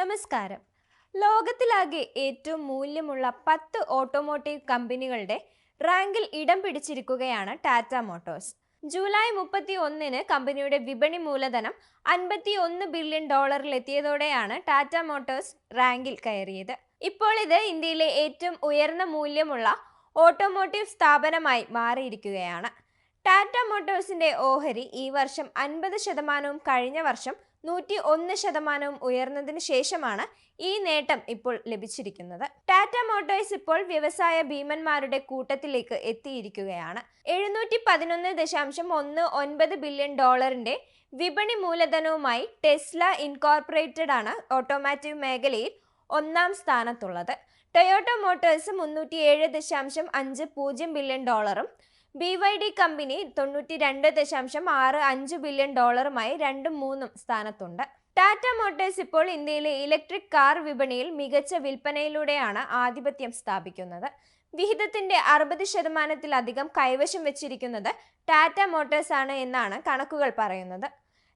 നമസ്കാരം. ലോകത്തിലാകെ ഏറ്റവും മൂല്യമുള്ള പത്ത് ഓട്ടോമോട്ടീവ് കമ്പനികളുടെ റാങ്കിൽ ഇടം പിടിച്ചിരിക്കുകയാണ് ടാറ്റ മോട്ടോഴ്സ്. ജൂലൈ മുപ്പത്തി ഒന്നിന് കമ്പനിയുടെ വിപണി മൂലധനം അൻപത്തി ഒന്ന് ബില്യൺ ഡോളറിൽ എത്തിയതോടെയാണ് ടാറ്റ മോട്ടോഴ്സ് റാങ്കിൽ കയറിയത്. ഇപ്പോൾ ഇത് ഇന്ത്യയിലെ ഏറ്റവും ഉയർന്ന മൂല്യമുള്ള ഓട്ടോമോട്ടീവ് സ്ഥാപനമായി മാറിയിരിക്കുകയാണ്. ടാറ്റ മോട്ടോഴ്സിന്റെ ഓഹരി ഈ വർഷം അൻപത് ശതമാനവും കഴിഞ്ഞ വർഷം നൂറ്റി ഒന്ന് ശതമാനവും ഉയർന്നതിന് ശേഷമാണ് ഈ നേട്ടം ഇപ്പോൾ ലഭിച്ചിരിക്കുന്നത്. ടാറ്റ മോട്ടോഴ്സ് ഇപ്പോൾ വ്യവസായ ഭീമന്മാരുടെ കൂട്ടത്തിലേക്ക് എത്തിയിരിക്കുകയാണ്. എഴുന്നൂറ്റി പതിനൊന്ന് ദശാംശം ഒന്ന് ഒൻപത് ബില്യൺ ഡോളറിന്റെ വിപണി മൂലധനവുമായി ടെസ്ല ഇൻകോർപ്പറേറ്റഡ് ആണ് ഓട്ടോമാറ്റീവ് മേഖലയിൽ ഒന്നാം സ്ഥാനത്തുള്ളത്. ടൊയോട്ടോ മോട്ടോഴ്സ് മുന്നൂറ്റി ഏഴ് ദശാംശം അഞ്ച് പൂജ്യം ബില്യൺ ഡോളറും ബി വൈ ഡി കമ്പനി തൊണ്ണൂറ്റി രണ്ട് ദശാംശം ആറ് അഞ്ച് ബില്യൺ ഡോളറുമായി രണ്ടും മൂന്നും സ്ഥാനത്തുണ്ട്. ടാറ്റ മോട്ടേഴ്സ് ഇപ്പോൾ ഇന്ത്യയിലെ ഇലക്ട്രിക് കാർ വിപണിയിൽ മികച്ച വിൽപ്പനയിലൂടെയാണ് ആധിപത്യം സ്ഥാപിക്കുന്നത്. വിഹിതത്തിന്റെ അറുപത് ശതമാനത്തിലധികം കൈവശം വെച്ചിരിക്കുന്നത് ടാറ്റ മോട്ടോഴ്സ് ആണ് എന്നാണ് കണക്കുകൾ പറയുന്നത്.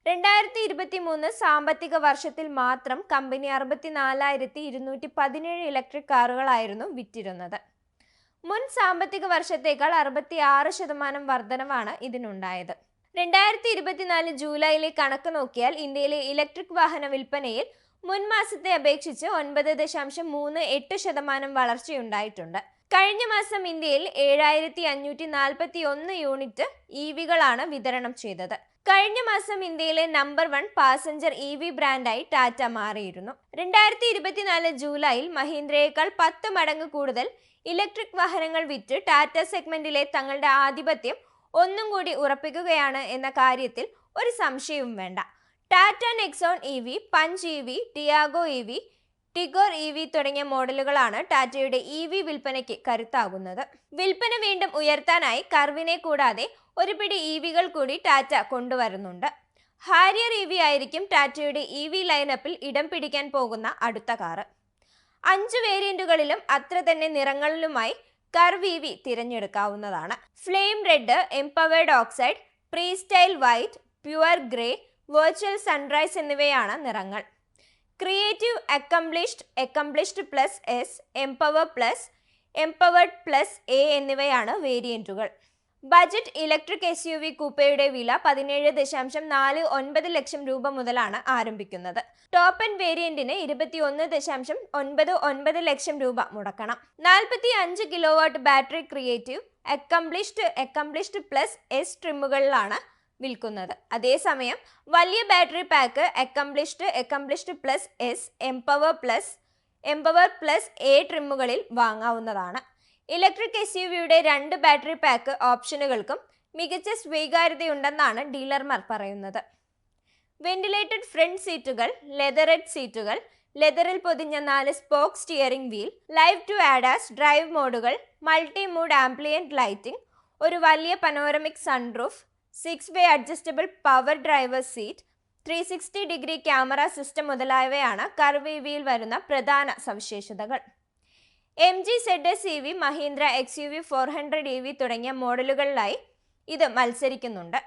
രണ്ടായിരത്തി ഇരുപത്തി മൂന്ന് സാമ്പത്തിക വർഷത്തിൽ മാത്രം കമ്പനി അറുപത്തിനാലായിരത്തി ഇരുന്നൂറ്റി പതിനേഴ് ഇലക്ട്രിക് കാറുകളായിരുന്നു വിറ്റിരുന്നത്. മുൻ സാമ്പത്തിക വർഷത്തേക്കാൾ അറുപത്തി ആറ് ശതമാനം വർധനവാണ് ഇതിനുണ്ടായത്. രണ്ടായിരത്തി ഇരുപത്തിനാല് ജൂലൈയിലെ കണക്ക് നോക്കിയാൽ ഇന്ത്യയിലെ ഇലക്ട്രിക് വാഹന വിൽപ്പനയിൽ മുൻ മാസത്തെ അപേക്ഷിച്ച് ഒൻപത് ദശാംശം മൂന്ന് എട്ട് ശതമാനം വളർച്ചയുണ്ടായിട്ടുണ്ട്. കഴിഞ്ഞ മാസം ഇന്ത്യയിൽ ഏഴായിരത്തി അഞ്ഞൂറ്റി നാൽപ്പത്തി ഒന്ന് യൂണിറ്റ് ഇ വികളാണ് വിതരണം ചെയ്തത്. കഴിഞ്ഞ മാസം ഇന്ത്യയിലെ number one passenger E V ബ്രാൻഡായി Tata മാറിയിരുന്നു. രണ്ടായിരത്തി ഇരുപത്തിനാല് ജൂലൈയിൽ മഹീന്ദ്രയേക്കാൾ പത്ത് മടങ്ങ് കൂടുതൽ ഇലക്ട്രിക് വാഹനങ്ങൾ വിറ്റ് ടാറ്റ സെഗ്മെന്റിലെ തങ്ങളുടെ ആധിപത്യം ഒന്നും കൂടി ഉറപ്പിക്കുകയാണ് എന്ന കാര്യത്തിൽ ഒരു സംശയവും വേണ്ട. Tata Nexon E V Punch E V Tiago E V Tigor E V തുടങ്ങിയ മോഡലുകളാണ് ടാറ്റയുടെ ഇ വി വിൽപ്പനയ്ക്ക് കരുത്താകുന്നത്. വിൽപ്പന വീണ്ടും ഉയർത്താനായി കർവിനെ കൂടാതെ ഒരു പിടി ഇ വികൾ കൂടി ടാറ്റ കൊണ്ടുവരുന്നുണ്ട്. ഹാരിയർ ഇ വി ആയിരിക്കും ടാറ്റയുടെ ഇ വി ലൈനപ്പിൽ ഇടം പിടിക്കാൻ പോകുന്ന അടുത്ത കാറ്. അഞ്ച് വേരിയന്റുകളിലും അത്ര തന്നെ നിറങ്ങളിലുമായി Curvv E V തിരഞ്ഞെടുക്കാവുന്നതാണ്. Flame red empowered oxide pristine white pure grey virtual sunrise എന്നിവയാണ് നിറങ്ങൾ. Creative accomplished accomplished plus S empower plus empowered plus A എന്നിവയാണ് വേരിയന്റുകൾ budget electric S U V കൂപ്പയുടെ വില പതിനേഴ് ദശാംശം നാല് ഒൻപത് ലക്ഷം രൂപ മുതലാണ് ആരംഭിക്കുന്നത്. ടോപ്പ് എൻഡ് വേരിയന്റിന് ഇരുപത്തി ഒന്ന് ദശാംശം ഒൻപത് ഒൻപത് ലക്ഷം രൂപ മുടക്കണം. നാൽപ്പത്തി അഞ്ച് kilo watt battery creative accomplished accomplished plus S ട്രിമ്മുകളിലാണ് വിൽക്കുന്നത് അതേസമയം വലിയ battery pack accomplished accomplished plus S empower plus empower plus A ട്രിമ്മുകളിൽ വാങ്ങാവുന്നതാണ്. ഇലക്ട്രിക് എസ് യു വിയുടെ രണ്ട് ബാറ്ററി പാക്ക് ഓപ്ഷനുകൾക്കും മികച്ച സ്വീകാര്യതയുണ്ടെന്നാണ് ഡീലർമാർ പറയുന്നത്. വെന്റിലേറ്റഡ് ഫ്രണ്ട് സീറ്റുകൾ ലെതറഡ് സീറ്റുകൾ ലെതറിൽ പൊതിഞ്ഞ നാല് spoke steering wheel level two ADAS drive മോഡുകൾ മൾട്ടി മൂഡ് ആംപ്ലിയന്റ് ലൈറ്റിംഗ് ഒരു വലിയ panoramic sunroof six way adjustable power driver seat three sixty degree camera system മുതലായവയാണ് കർവിവിയിൽ വരുന്ന പ്രധാന സവിശേഷതകൾ. M G Z S E V Mahindra X U V four hundred E V തുടങ്ങിയ മോഡലുകളിലായി ഇത് മത്സരിക്കുന്നുണ്ട്.